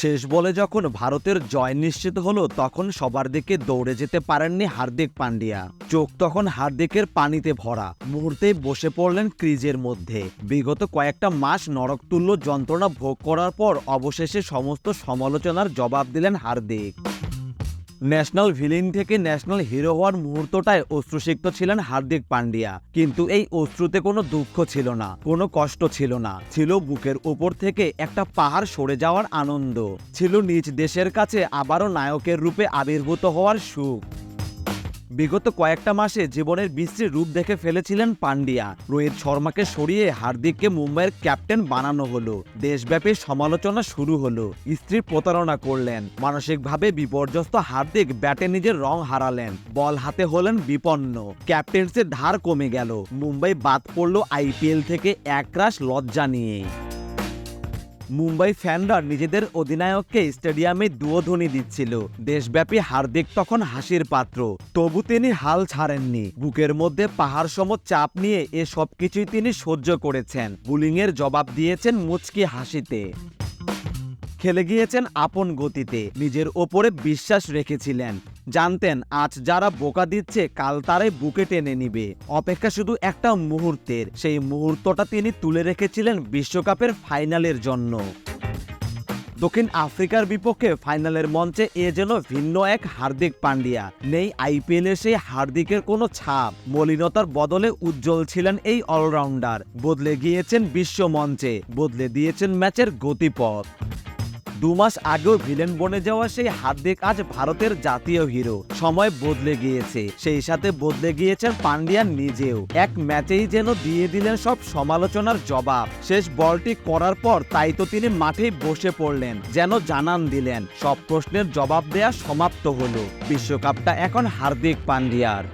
শেষ বলে যখন ভারতের জয় নিশ্চিত হলো, তখন সবার দিকে দৌড়ে যেতে পারেননি হার্দিক পান্ডিয়া। চোখ তখন হার্দিকের পানিতে ভরা। মুহূর্তে বসে পড়লেন ক্রিজের মধ্যে। বিগত কয়েকটা মাস নরকতুল্য যন্ত্রণা ভোগ করার পর অবশেষে সমস্ত সমালোচনার জবাব দিলেন হার্দিক। ন্যাশনাল ভিলেন থেকে ন্যাশনাল হিরো হওয়ার মুহূর্তটায় অশ্রুসিক্ত ছিলেন হার্দিক পান্ডিয়া। কিন্তু এই অশ্রুতে কোনো দুঃখ ছিল না, কোনো কষ্ট ছিল না। ছিল বুকের ওপর থেকে একটা পাহাড় সরে যাওয়ার আনন্দ। ছিল নিজ দেশের কাছে আবারও নায়কের রূপে আবির্ভূত হওয়ার সুখ। বিগত কয়েকটা মাসে জীবনের বিশ্রী রূপ দেখে ফেলেছিলেন পান্ডিয়া। রোহিত শর্মাকে সরিয়ে হার্দিককে মুম্বাইয়ের ক্যাপ্টেন বানানো হলো। দেশব্যাপী সমালোচনা শুরু হলো। স্ত্রী প্রতারণা করলেন। মানসিকভাবে বিপর্যস্ত হার্দিক ব্যাটে নিজের রং হারালেন। বল হাতে হলেন বিপন্ন। ক্যাপ্টেন্সের ধার কমে গেল। মুম্বাই বাদ পড়ল আইপিএল থেকে একরাশ লজ্জা নিয়ে মুম্বাই ফ্যানরা নিজেদের অধিনায়ককে স্টেডিয়ামে দুয়োধ্বনি দিচ্ছিল। দেশব্যাপী হার্দিক তখন হাসির পাত্র। তবু তিনি হাল ছাড়েননি। বুকের মধ্যে পাহাড় সম চাপ নিয়ে এ সব কিছুই তিনি সহ্য করেছেন। বুলিংয়ের জবাব দিয়েছেন মুচকি হাসিতে। খেলে গিয়েছেন আপন গতিতে। নিজের ওপরে বিশ্বাস রেখেছিলেন। জানতেন, আজ যারা বোকা দিচ্ছে, কাল তারাই বুকে টেনে নিবে। অপেক্ষা শুধু একটা মুহূর্তের, সেই মুহূর্তটা তিনি তুলে রেখেছিলেন বিশ্বকাপের ফাইনালের জন্য। দক্ষিণ আফ্রিকার বিপক্ষে ফাইনালের মঞ্চে এ যেন ভিন্ন এক হার্দিক পান্ডিয়া নেই আইপিএলে সেই হার্দিকের কোনো ছাপ। মলিনতার বদলে উজ্জ্বল ছিলেন এই অলরাউন্ডার। বদলে গিয়েছেন বিশ্ব মঞ্চে, বদলে দিয়েছেন ম্যাচের গতিপথ। দু মাস আগেও ভিলেন বনে যাওয়া সেই হার্দিক আজ ভারতের জাতীয় হিরো। সময় বদলে গিয়েছে। সেই সাথে বদলে গিয়েছেন পান্ডিয়ান নিজেও। এক ম্যাচেই যেন দিয়ে দিলেন সব সমালোচনার জবাব। শেষ বলটি করার পর তাই তো তিনি মাঠেই বসে পড়লেন, যেন জানান দিলেন। সব প্রশ্নের জবাব দেয়া সমাপ্ত হলো। বিশ্বকাপটা এখন হার্দিক পান্ডিয়ার।